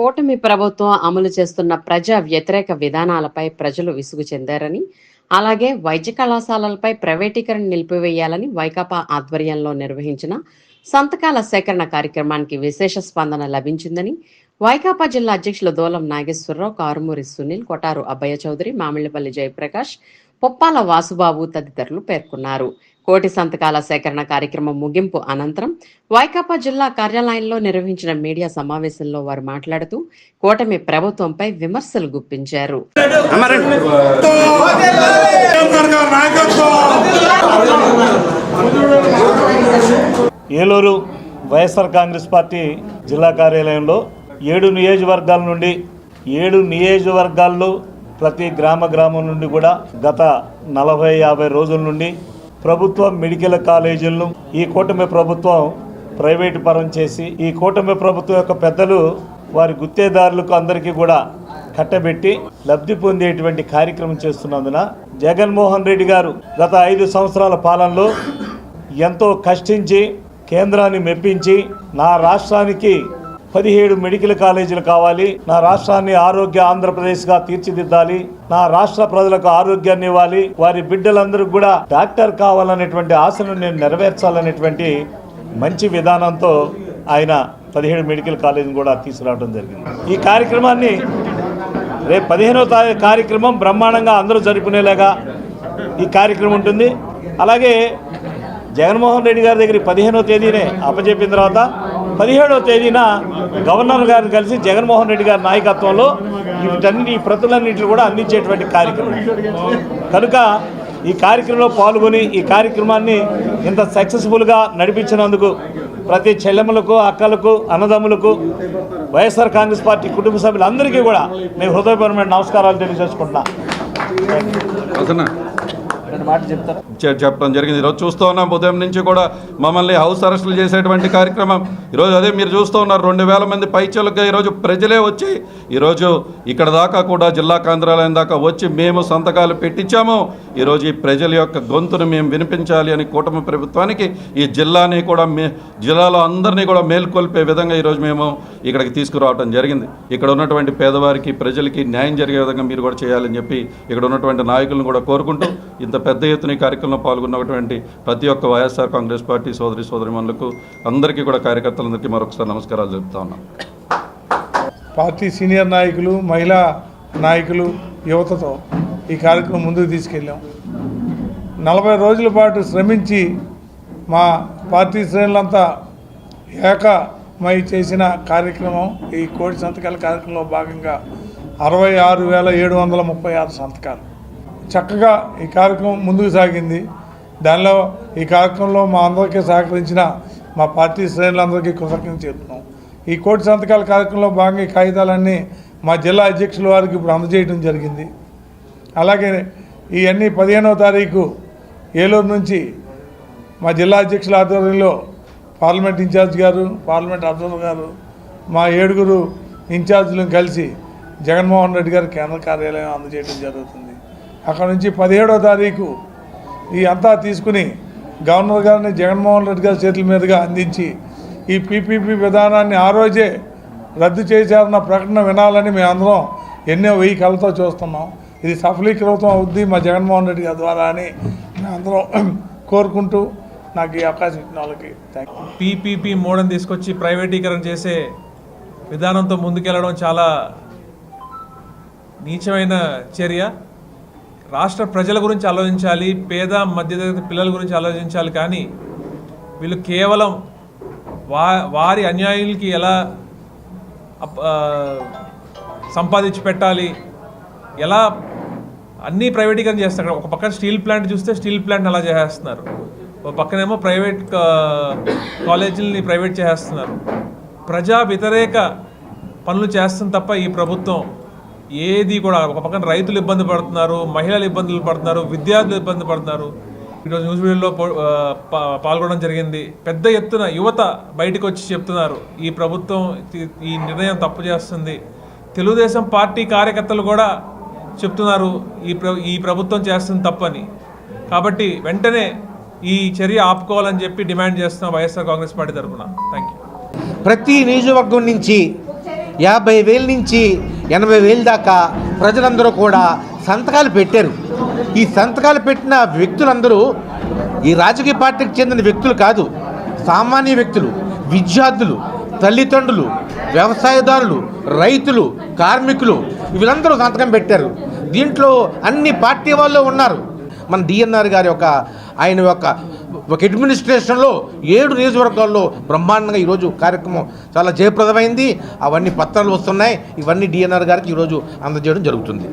కూటమి ప్రభుత్వం అమలు చేస్తున్న ప్రజా వ్యతిరేక విధానాలపై ప్రజలు విసుగు చెందారని అలాగే వైద్య కళాశాలలపై ప్రైవేటీకరణ నిలిపివేయాలని వైకాపా ఆధ్వర్యంలో నిర్వహించిన సంతకాల సేకరణ కార్యక్రమానికి విశేష స్పందన లభించిందని వైకాపా జిల్లా అధ్యక్షులు దోలం నాగేశ్వరరావు కారుమూరి సునీల్ కొటారు అబ్బయ్య చౌదరి మామిళ్ళపల్లి జయప్రకాష్ పొప్పాల వాసుబాబు తదితరులు పేర్కొన్నారు. కోటి సంతకాల సేకరణ కార్యక్రమం ముగింపు అనంతరం వైకాపా జిల్లా కార్యాలయంలో నిర్వహించిన మీడియా సమావేశంలో వారు మాట్లాడుతూ కూటమి ప్రభుత్వంపై విమర్శలు గుప్పించారు. ఏలూరు వైఎస్ఆర్ కాంగ్రెస్ పార్టీ జిల్లా కార్యాలయంలో ఏడు నియోజకవర్గాల నుండి ఏడు నియోజకవర్గాల్లో ప్రతి గ్రామ గ్రామం నుండి కూడా గత నలభై యాభై రోజుల నుండి ప్రభుత్వ మెడికల్ కాలేజీలను ఈ కూటమి ప్రభుత్వం ప్రైవేటు పరం చేసి ఈ కూటమి ప్రభుత్వం యొక్క పెద్దలు వారి గుత్తేదారులకు అందరికీ కూడా కట్టబెట్టి లబ్ధి పొందేటువంటి కార్యక్రమం చేస్తున్నందున జగన్మోహన్ రెడ్డి గారు గత ఐదు సంవత్సరాల పాలనలో ఎంతో కష్టించి కేంద్రాన్ని మెప్పించి నా రాష్ట్రానికి పదిహేడు మెడికల్ కాలేజీలు కావాలి. నా రాష్ట్రాన్ని ఆరోగ్య ఆంధ్రప్రదేశ్గా తీర్చిదిద్దాలి. నా రాష్ట్ర ప్రజలకు ఆరోగ్యాన్ని ఇవ్వాలి. వారి బిడ్డలందరూ కూడా డాక్టర్ కావాలనేటువంటి ఆశను నేను నెరవేర్చాలనేటువంటి మంచి విధానంతో ఆయన పదిహేడు మెడికల్ కాలేజీని కూడా తీసుకురావడం జరిగింది. ఈ కార్యక్రమాన్ని రేపు పదిహేనవ తారీఖు కార్యక్రమం బ్రహ్మాండంగా అందరూ జరుపుకునేలాగా ఈ కార్యక్రమం ఉంటుంది. అలాగే జగన్మోహన్ రెడ్డి గారి దగ్గర పదిహేనవ తేదీనే అప్పచెప్పిన తర్వాత పదిహేడవ తేదీన గవర్నర్ గారిని కలిసి జగన్మోహన్ రెడ్డి గారి నాయకత్వంలో వీటన్ని ప్రతులన్నింటిని కూడా అందించేటువంటి కార్యక్రమం. కనుక ఈ కార్యక్రమంలో పాల్గొని ఈ కార్యక్రమాన్ని ఇంత సక్సెస్ఫుల్గా నడిపించినందుకు ప్రతి చెల్లెమ్మలకు అక్కలకు అన్నదమ్ములకు వైఎస్ఆర్ కాంగ్రెస్ పార్టీ కుటుంబ సభ్యులందరికీ కూడా నేను హృదయపరమైన నమస్కారాలు తెలియజేసుకుంటున్నాను రెండు మాటలు చెప్తారు. చెప్పడం జరిగింది. ఈరోజు చూస్తూ ఉన్నాం. ఉదయం నుంచి కూడా మమ్మల్ని హౌస్ అరెస్టులు చేసేటువంటి కార్యక్రమం. ఈరోజు అదే మీరు చూస్తూ ఉన్నారు. రెండు వేల మంది పైచలుగా ఈరోజు ప్రజలే వచ్చి ఈరోజు ఇక్కడ దాకా కూడా జిల్లా కేంద్రాలయం దాకా వచ్చి మేము సంతకాలు పెట్టించాము. ఈరోజు ఈ ప్రజల యొక్క గొంతును మేము వినిపించాలి అని కూటమి ప్రభుత్వానికి ఈ జిల్లాని కూడా మే జిల్లాలో అందరినీ కూడా మేల్కొల్పే విధంగా ఈరోజు మేము ఇక్కడికి తీసుకురావడం జరిగింది. ఇక్కడ ఉన్నటువంటి పేదవారికి ప్రజలకి న్యాయం జరిగే విధంగా మీరు కూడా చేయాలని చెప్పి ఇక్కడ ఉన్నటువంటి నాయకులను కూడా కోరుకుంటూ ఇంత పెద్ద ఎత్తున ఈ కార్యక్రమంలో పాల్గొన్నటువంటి ప్రతి ఒక్క వైఎస్ఆర్ కాంగ్రెస్ పార్టీ సోదరి సోదరిమణులకు అందరికీ కూడా కార్యకర్తలందరికీ మరొకసారి నమస్కారాలు చెప్తా ఉన్నాం. పార్టీ సీనియర్ నాయకులు మహిళా నాయకులు యువతతో ఈ కార్యక్రమం ముందుకు తీసుకెళ్ళాం. నలభై రోజుల పాటు శ్రమించి మా పార్టీ శ్రేణులంతా ఏకమై చేసిన కార్యక్రమం ఈ కోటి సంతకాల కార్యక్రమంలో భాగంగా అరవై ఆరు వేల ఏడు వందల ముప్పై ఆరు సంతకాలు. చక్కగా ఈ కార్యక్రమం ముందుకు సాగింది. దానిలో ఈ కార్యక్రమంలో మా అందరికీ సహకరించిన మా పార్టీ శ్రేణులందరికీ కృతజ్ఞత చెప్తున్నాం. ఈ కోటి సంతకాల కార్యక్రమంలో భాగంగా ఈ కాగితాలన్నీ మా జిల్లా అధ్యక్షుల వారికి ఇప్పుడు అందజేయడం జరిగింది. అలాగే ఇవన్నీ పదిహేనవ తారీఖు ఏలూరు నుంచి మా జిల్లా అధ్యక్షుల ఆధ్వర్యంలో పార్లమెంట్ ఇన్ఛార్జ్ గారు పార్లమెంట్ అబ్జర్వర్ గారు మా ఏడుగురు ఇన్ఛార్జీలను కలిసి జగన్మోహన్ రెడ్డి గారు కేంద్ర కార్యాలయం అందజేయడం జరుగుతుంది. అక్కడ నుంచి పదిహేడో తారీఖు ఈ అంతా తీసుకుని గవర్నర్ గారిని జగన్మోహన్ రెడ్డి గారి చేతుల మీదుగా అందించి ఈ పీపీపీ విధానాన్ని ఆ రోజే రద్దు చేశారన్న ప్రకటన వినాలని మేమందరం ఎన్నో వెయ్యి కళ్ళతో చూస్తున్నాం. ఇది సఫలీకృతం అవుద్ది మా జగన్మోహన్ రెడ్డి గారి ద్వారా అని మేమందరం కోరుకుంటూ నాకు ఈ అవకాశం ఇచ్చిన వాళ్ళకి పీపీపీ మోడని తీసుకొచ్చి ప్రైవేటీకరణ చేసే విధానంతో ముందుకెళ్ళడం చాలా నీచమైన చర్య. రాష్ట్ర ప్రజల గురించి ఆలోచించాలి పేద మధ్యతరగతి పిల్లల గురించి ఆలోచించాలి కానీ వీళ్ళు కేవలం వా వారి అన్యాయులకి ఎలా అప్- సంపాదించి పెట్టాలి ఎలా అన్నీ ప్రైవేటీకరణ చేస్తారు. ఒక పక్కన స్టీల్ ప్లాంట్ చూస్తే స్టీల్ ప్లాంట్ అలా చేసేస్తున్నారు. ఒక పక్కనేమో ప్రైవేట్ కా- కాలేజీలని ప్రైవేట్ చేసేస్తున్నారు. ప్రజా వ్యతిరేక పనులు చేస్తుంది తప్ప ఈ ప్రభుత్వం ఏది కూడా ఒక పక్కన రైతులు ఇబ్బంది పడుతున్నారు మహిళలు ఇబ్బందులు పడుతున్నారు విద్యార్థులు ఇబ్బంది పడుతున్నారు. ఈరోజు న్యూస్ వీడియోలో పాల్గొనడం జరిగింది. పెద్ద ఎత్తున యువత బయటకు వచ్చి చెప్తున్నారు ఈ ప్రభుత్వం ఈ- ఈ నిర్ణయం తప్పు చేస్తుంది. తెలుగుదేశం పార్టీ కార్యకర్తలు కూడా చెప్తున్నారు ఈ ప్ర ఈ ప్రభుత్వం చేస్తుంది తప్పని. కాబట్టి వెంటనే ఈ చర్య ఆపుకోవాలని చెప్పి డిమాండ్ చేస్తున్నాం వైఎస్ఆర్ కాంగ్రెస్ పార్టీ తరఫున. థ్యాంక్ యూ ప్రతి నియోజకవర్గం నుంచి యాభై వేల నుంచి ఎనభై వేల దాకా ప్రజలందరూ కూడా సంతకాలు పెట్టారు. ఈ సంతకాలు పెట్టిన వ్యక్తులందరూ ఈ రాజకీయ పార్టీకి చెందిన వ్యక్తులు కాదు సామాన్య వ్యక్తులు విద్యార్థులు తల్లిదండ్రులు వ్యవసాయదారులు రైతులు కార్మికులు వీళ్ళందరూ సంతకం పెట్టారు. దీంట్లో అన్ని పార్టీ వాళ్ళు ఉన్నారు. మన డిఎన్ఆర్ గారి యొక్క ఆయన యొక్క ఒక అడ్మినిస్ట్రేషన్లో ఏడు నియోజకవర్గాల్లో బ్రహ్మాండంగా ఈరోజు కార్యక్రమం చాలా జయప్రదమైంది. అవన్నీ పత్రాలు వస్తున్నాయి. ఇవన్నీ డిఎన్ఆర్ గారికి ఈరోజు అందజేయడం జరుగుతుంది.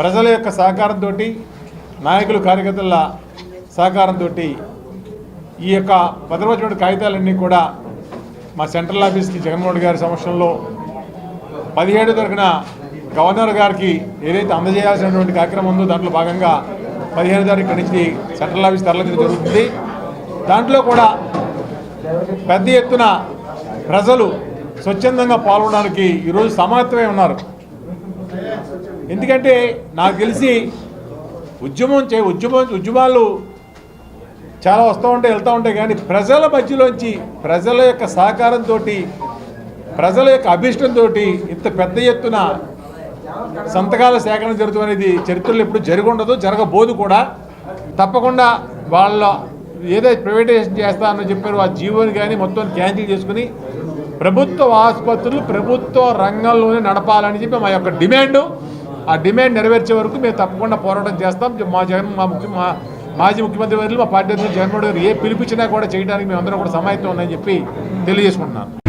ప్రజల యొక్క సహకారంతో నాయకులు కార్యకర్తల సహకారంతో ఈ యొక్క భద్రపరిచిన కాగితాలన్నీ కూడా మా సెంట్రల్ ఆఫీస్కి జగన్మోహన్ గారి సమక్షంలో పదిహేడు తరపున గవర్నర్ గారికి ఏదైతే అందజేయాల్సినటువంటి కార్యక్రమం ఉందో దాంట్లో భాగంగా పదిహేను తారీఖు నుంచి సెంట్రల్ ఆఫీస్ తరలించడం జరుగుతుంది. దాంట్లో కూడా పెద్ద ఎత్తున ప్రజలు స్వచ్ఛందంగా పాల్గొనడానికి ఈరోజు సమాయత్తమై ఉన్నారు. ఎందుకంటే నాకు తెలిసి ఉద్యమం చే ఉద్యమం ఉద్యమాలు చాలా వస్తూ ఉంటాయి వెళ్తూ ఉంటాయి కానీ ప్రజల మధ్యలోంచి ప్రజల యొక్క సహకారంతో ప్రజల యొక్క అభిష్టంతో ఇంత పెద్ద ఎత్తున సంతకాల సేకరణ జరుగుతుంది అనేది చరిత్రలో ఎప్పుడు జరిగి జరగబోదు కూడా. తప్పకుండా వాళ్ళ ఏదైతే ప్రైవేటైజేషన్ చేస్తానని చెప్పారు ఆ జీవోని కానీ మొత్తం క్యాన్సిల్ చేసుకుని ప్రభుత్వ ఆసుపత్రులు ప్రభుత్వ రంగంలోనే నడపాలని చెప్పి మా యొక్క డిమాండ్. ఆ డిమాండ్ నెరవేర్చే వరకు మేము తప్పకుండా పోరాటం చేస్తాం. మా జగన్ మా ముఖ్య మా మాజీ ముఖ్యమంత్రి వర్యులు మా పార్టీ అధ్యక్షులు జగన్మోహన్ గారు ఏ పిలిపించినా కూడా చేయడానికి మేము కూడా సమాయత్తం ఉందని చెప్పి తెలియజేసుకుంటున్నాను